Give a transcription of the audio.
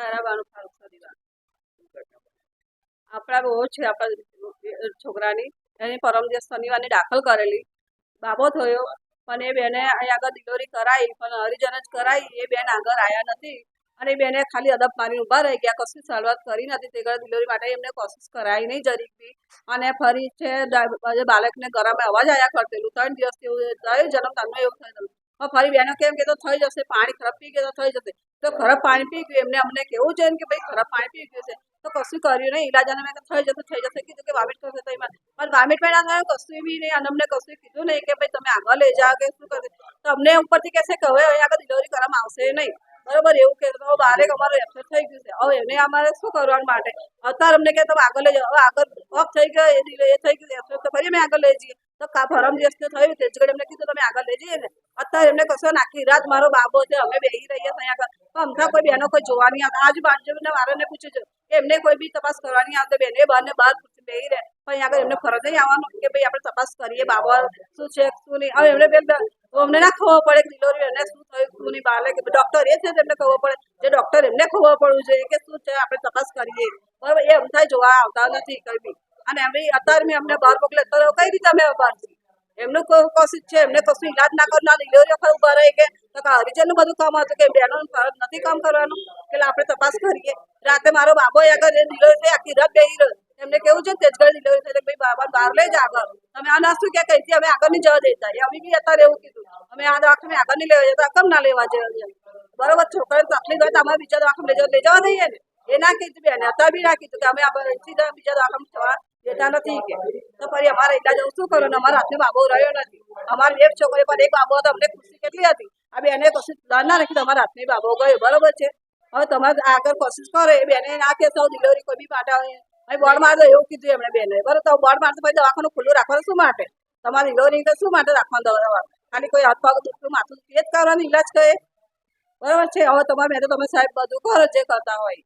સારાબાનું ફારૂક સદીવા આપણા બહુ છે, આપણા છોકરાની. એને પરમ દિવસ શનિવારની દાખલ કરેલી. બાબો થયો, પણ એ બેને અહીં આગળ ડિલિવરી કરાવી પણ હરિજન જ કરાવી એ બેન આગળ આવ્યા નથી. અને બેને ખાલી અદબ મારી ઊભા રહી ગયા, કશું શરૂઆત કરી નથી. તે ડિલિવરી માટે એમને કોશિશ કરાવી નહીં જરીક બી. અને ફરી છે બાળકને ગરમ અવાજ આવ્યા કરતેલું. ત્રણ દિવસથી એવું થયું જન્મ તમને એવું થયું. ફરી બેનો કેમ કે તો થઈ જશે, પાણી ખરાબ પી ગયો તો થઈ જશે. તો ખરાબ પાણી પી ગયું. એમને અમને કેવું છે કે ભાઈ ખરાબ પાણી પી ગયું છે. તો કશું કર્યું નહીં. ઈલાજ અને થઈ જશે થઈ જશે. કીધું કે વામિટ થશે તો એમાં. પણ વામિટ પણ ના કશું બી નહીં. અને અમને કશું કીધું નહીં કે ભાઈ તમે આગળ લઈ જાઓ કે શું કરશે તો અમને ઉપરથી કહેશે કે હવે અહીં આગળ ડિલિવરી કરવામાં આવશે નહીં. બરોબર? એવું કે તો બારે અમારું એક્સેસ થઈ ગયું છે. હવે એને અમારે શું કરવા માટે? અત્યારે અમને કે તમે આગળ લઈ જાઓ. હવે આગળ ઓફ થઈ ગયો, એ થઈ ગયું. એક્સેસ તો ફરી અમે આગળ લઈ જઈએ. તો કા ભરમ દિવસ થયું. તે જ એમને કીધું, તમે આગળ લઈ જઈએ ને. અત્યારે એમને કશો નાખી. રાત મારો બાબો છે, અમે બેસી રહીએ છીએ અહીંયા આગળ. તો અમથા કોઈ બેનો કોઈ જોવા નહીં આવતા. આજુબાજુના વાળાને પૂછ્યું છે. એમને કોઈ બી તપાસ કરવાની આવતો. બેને બહારને બહાર બેસી રહે. પણ આગળ એમને ફરજ નહીં આવવાનું કે ભાઈ આપણે તપાસ કરીએ બાબા શું છે, શું નહીં? હવે એમને બેન અમને ના ખબર પડે ડિલિવરી એને શું થયું, શું નહીં બાળક ડોક્ટર એ છે એમને ખબર પડે. જે ડોક્ટર એમને ખબર પડવું જોઈએ કે શું છે, આપણે તપાસ કરીએ. બરાબર, એ અમથાય જોવા આવતા નથી કઈ બી. અને એમ અત્યારે મેં અમને બહાર મોકલે તો કઈ રીતે અમે બહાર જઈએ? એમનું કોશિશ છે, એમને કશું ઈલાજ ના કરનાર ડિલિવરી વખત ઊભા રહે કે હરિજનનું બધું કામ હતું કે ફરજ નથી કામ કરવાનું, એટલે આપણે તપાસ કરીએ. રાતે મારો બાબો આગળ ડિલિવરી થઈ આખી રાત રહ્યો. એમને કેવું છે તેજગઢ ડિલિવરી થઈ ભાઈ બાબા બહાર લઈ જ આગળ. તમે આ ના શું કે કઈથી અમે આગળ નહીં જવા દેતા અમે બી અત્યારે એવું કીધું. અમે આ દવાખાને આગળ નહીં લેવા જતા. કમ ના લેવા જઈએ બરોબર, છોકરાને તકલીફ હોય તો અમારે બીજા દવાખાને લઈ જવા દઈએ ને. એ ના કીધું, બેન અત્યારે બી ના કીધું કે અમે સીધા બીજા દવાખાને જવા દેતા નથી કે. તો ફરી અમારે એટલા જવું શું કરો અમારા હાથમાં બાબો રહ્યો નથી. અમારી એક છોકરી પર એક બાબો હતો. અમને ખુશી કેટલી હતી? આ બેને કશું ડર ના રાખી તમારા હાથની બાબો ગયો. બરોબર છે? હવે તમારે આગળ કોશિશ કરો. એ બેને ના કે સૌ ડિલિવરી કોઈ બી માટે અહીં બોર્ડ મારજો, એવું કીધું એમણે બેને. બરોબર, તો બોર્ડ મારતો પછી દવાખાનું ખુલ્લું રાખવાનું શું માટે? તમારે ડિલિવરી શું માટે રાખવાનું દવા ખાલી કોઈ હાથ પગ દુખતું, માથું એ જ કરવાનું ઈલાજ કહે. બરાબર છે? હવે તમારે મેં તો તમે સાહેબ બધું કરો, જે કરતા હોય.